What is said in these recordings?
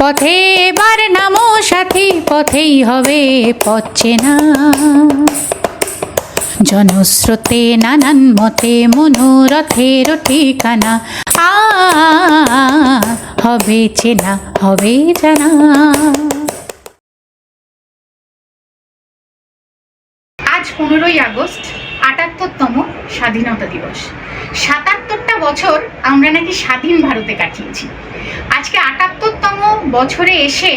পথে এবার নামো সাথী, পথেই হবে পথে না জনস্রোতে নানান মতে মনোরথের ঠিকানা হবে চেনা, হবে জানা। আজ পনেরোই আগস্ট, আটাত্তরতম স্বাধীনতা দিবস। সাতাত্তরটা বছর আমরা নাকি স্বাধীন ভারতে কাটিয়েছি। আজকে বছরে এসে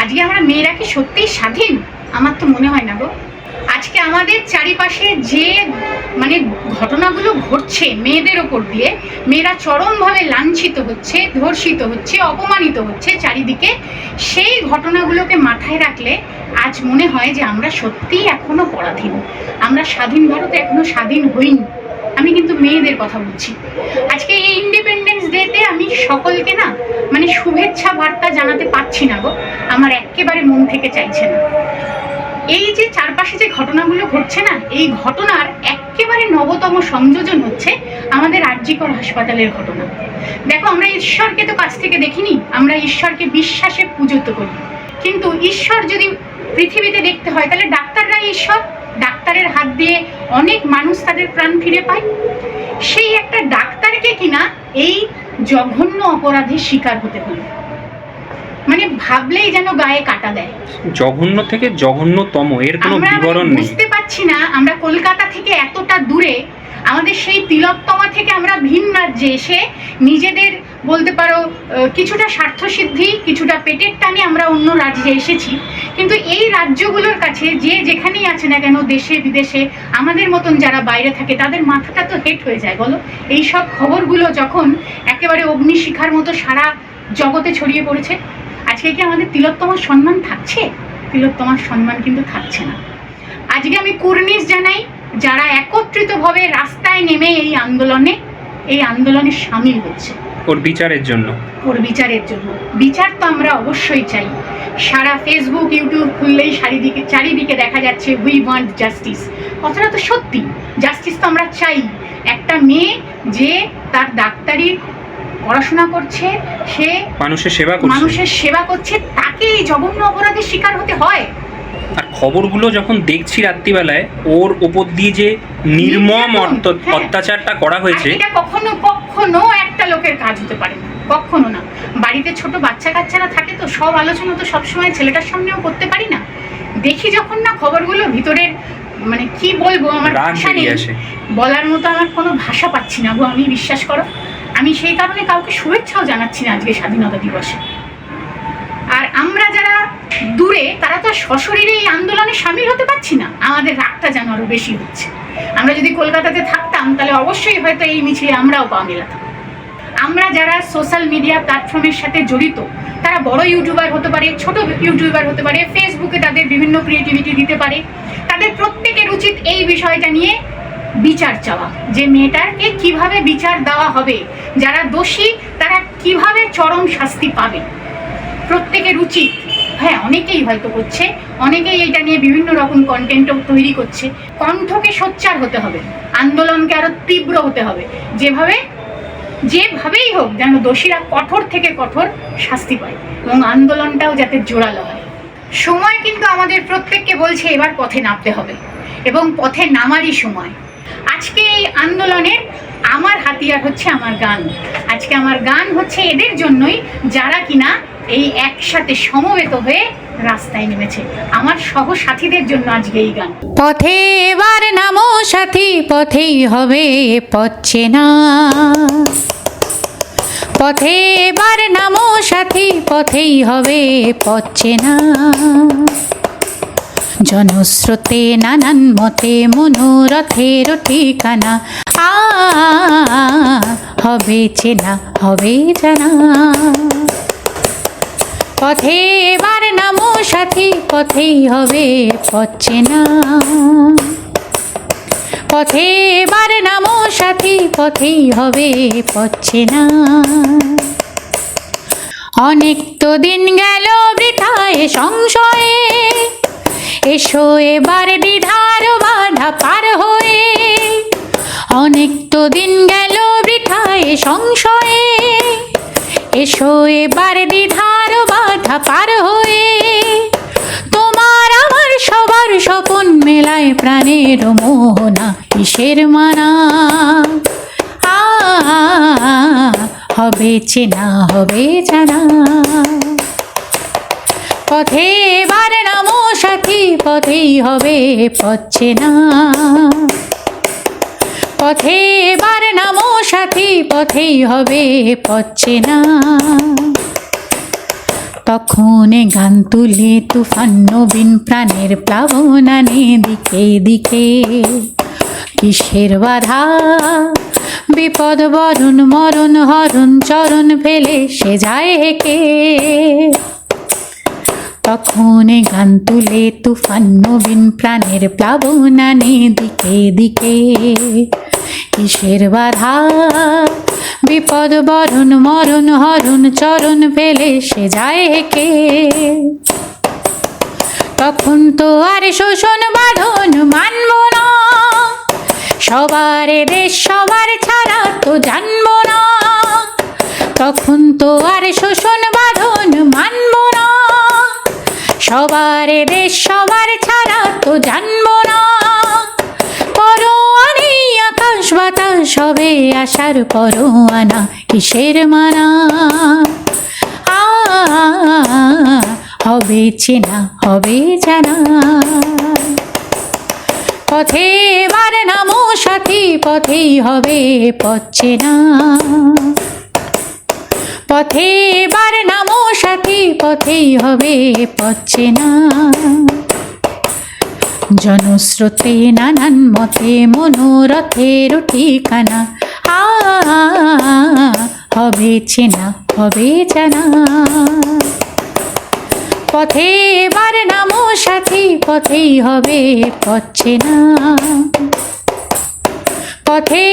আজকে আমরা মেয়েরা কি সত্যিই স্বাধীন? আমার তো মনে হয় না গো। আজকে আমাদের চারিপাশে যে মানে ঘটনাগুলো ঘটছে মেয়েদের ওপর দিয়ে, মেয়েরা চরমভাবে লাঞ্ছিত হচ্ছে, ধর্ষিত হচ্ছে, অপমানিত হচ্ছে চারিদিকে, সেই ঘটনাগুলোকে মাথায় রাখলে আজ মনে হয় যে আমরা সত্যিই এখনও পরাধীন। আমরা স্বাধীন ভারতে এখনও স্বাধীন হইনি। আমি কিন্তু মেয়েদের কথা বলছি। আজকে এই ইন্ডিপেন্ডেন্স ডেতে আমি সকলকে না মানে শুভেচ্ছা বার্তা জানাতে পারছি না গো। আমার একেবারে মন থেকে চাইছে না। এই যে চারপাশে যে ঘটনাগুলো ঘটছে না, এই ঘটনার একেবারে নবতম সংযোজন হচ্ছে আমাদের আরজিকর হাসপাতালের ঘটনা। দেখো, আমরা ঈশ্বরকে তো কাছ থেকে দেখিনি, আমরা ঈশ্বরকে বিশ্বাসে পুজো তো করি। কিন্তু ঈশ্বর যদি পৃথিবীতে দেখতে হয়, তাহলে ডাক্তাররাই ঈশ্বর? ডাক্তারের হাত দিয়ে অনেক মানুষ তাদের প্রাণ ফিরে পায়। সেই একটা ডাক্তারকে কিনা এই জঘন্য অপরাধের শিকার হতে হলো। মানে ভাবলেই যেন গায়ে কাটা দেয়। জঘন্য থেকে জঘন্যতম এর কোনো বিবরণ নেই। বুঝতে পারছি না আমরা কলকাতা থেকে এতটা দূরে আমাদের সেই তিলকতমা থেকে আমরা ভিন রাজ্যে এসে নিজেদের বলতে পারো কিছুটা স্বার্থসিদ্ধি, কিছুটা পেটের টানে আমরা অন্য রাজ্যে এসেছি। কিন্তু এই রাজ্যগুলোর কাছে যে যেখানেই আছে না কেন, দেশে, বিদেশে, আমাদের মতন যারা বাইরে থাকে, তাদের মাথাটা তো হেট হয়ে যায়, বলো? এই সব খবরগুলো যখন একেবারে অগ্নিশিখার মতো সারা জগতে ছড়িয়ে পড়েছে, আজকে কি আমাদের তিলোত্তমার সম্মান থাকছে? তিলোত্তমার সম্মান কিন্তু থাকছে না। আজকে আমি কুর্নিশ জানাই যারা একত্রিতভাবে রাস্তায় নেমে এই আন্দোলনে এই আন্দোলনে সামিল হচ্ছে। ওর বিচারের জন্য। ওর বিচারের জন্য। বিচার তো আমরা অবশ্যই চাই। সারা ফেসবুক ইউটিউব খুললেই চারিদিকে চারিদিকে দেখা যাচ্ছে উই ওয়ান্ট জাস্টিস কথাটা তো সত্যি। জাস্টিস তো আমরা চাই। একটা মেয়ে যে তার ডাক্তারি পড়াশোনা করছে সে মানুষের সেবা মানুষের সেবা করছে তাকে এই জঘন্য অপরাধের শিকার হতে হয়। খবরগুলো যখন দেখছি রাত্রিবেলায় ওর ওপর দিয়ে যে নির্মম হ্যাঁ। অত্যাচারটা করা হয়েছে। এটা কখনো কখনো একটা লোকের কাজ হতে পারে না কখনো না। বাড়িতে ছোট বাচ্চা কাচ্চারা থাকে তো সব আলোচনা তো সবসময় ছেলেটার সামনেও করতে পারি না। দেখি যখন না খবরগুলো ভিতরের মানে কি বলব আমার ভাষা নেই। বলার মতো আমার কোনো ভাষা পাচ্ছি না গো আমি বিশ্বাস করো। আমি সেই কারণে কাউকে শুভেচ্ছাও জানাচ্ছি না আজকে স্বাধীনতা দিবসে। দূরে তারা তো সশরীরে এই আন্দোলনে সামিল হতে পারছি না। আমাদের রাগটা যেন আরও বেশি হচ্ছে। আমরা যদি কলকাতাতে থাকতাম, তাহলে অবশ্যই হয়তো এই মিছিলে আমরাও পা মেলাতাম। আমরা যারা সোশ্যাল মিডিয়া প্ল্যাটফর্মের সাথে জড়িত, তারা বড় ইউটিউবার হতে পারে, ছোট ইউটিউবার হতে পারে, ফেসবুকে তাদের বিভিন্ন ক্রিয়েটিভিটি দিতে পারে। তাদের প্রত্যেকের উচিত এই বিষয়টা নিয়ে বিচার চাওয়া, যে মেয়েটাকে কীভাবে বিচার দেওয়া হবে, যারা দোষী, তারা কীভাবে চরম শাস্তি পাবে। প্রত্যেকের উচিত হ্যাঁ অনেকেই হয়তো করছে, অনেকেই এটা নিয়ে বিভিন্ন রকম কন্টেন্টও তৈরি করছে। কণ্ঠকে সোচ্চার হতে হবে, আন্দোলনকে আরও তীব্র হতে হবে। যেভাবে, যেভাবেই হোক যেন দোষীরা কঠোর থেকে কঠোর শাস্তি পায় এবং আন্দোলনটাও যাতে জোরালো হয়। সময় কিন্তু আমাদের প্রত্যেককে বলছে এবার পথে নামতে হবে এবং পথে নামারই সময়। আজকে এই আন্দোলনের আমার হাতিয়ার হচ্ছে আমার গান। আজকে আমার গান হচ্ছে এদের জন্যই যারা কিনা এই একসাথে সমবেত হয়ে রাস্তায় নেমেছে। আমার সহসাথীদের জন্য আজকে এই গান। পথে এবার নামো সাথী, পথেই হবে পথে না পথে এবার নামো সাথী, পথেই হবে পথে না জনস্রোতে নানান মতে মনোরথের ঠিকানা হবে চেনা, হবে জানা। পথে এবার নামো সাথী, পথেই হবে পথে না পথে এবার নামো সাথী, পথেই হবে পথে না অনেক তো দিন গেল বৃথায় সংশয়ে। এসো এবার দ্বিধার বাধা পার হয়ে অনেক তো দিন গেল বৃথায় সংশয়ে। এসো এবার দ্বিধার বাধা পার হয়ে। তোমার আমার সবার স্বপন মেলায় প্রাণের মোহনা, কিসের মানা? হবে চেনা, হবে জানা। পথে বার নামো সাথী, পথেই হবে পথ চেনা। পথে এবার নামো সাথী, পথেই হবে পচ্ছে না তখন গান তুলে তুফান নবীন প্রাণের প্লাবনানে দিকে দিকে। কিসের বাধা? বিপদ বরণ মরণ হরণ চরণ ফেলে সে যায় হেকে তখন গান তুলে তুফান নবীন প্রাণের প্লাবনানে দিকে দিকে। কিসের বাধা? বিপদ বরণ, মরণ, হরণ, চরণ ফেলে সে যায় হেকে তখন তো আর শোষণ বাঁধন মানব না। সবার দেশ সবার ছাড়া তো জানব না। তখন তো আর শোষণ বাঁধন মানব না। সবার দেশ সবার ছাড়া তো জানব না। পরোয়ানি, আকাশ বাতাস হবে আসার পরোয়ানা, কিসের মানা? হবে চেনা, হবে জানা। পথে এবার নামো সাথী, পথেই হবে পচ্ছে না পথে এবার নামো সাথী, পথেই হবে পচ্ছে না জনস্রোতে নানান মতে মনোরথের ঠিকানা হবে চেনা, হবে জানা। পথে এবার নামো সাথী, পথেই হবে পচ্ছে না পথে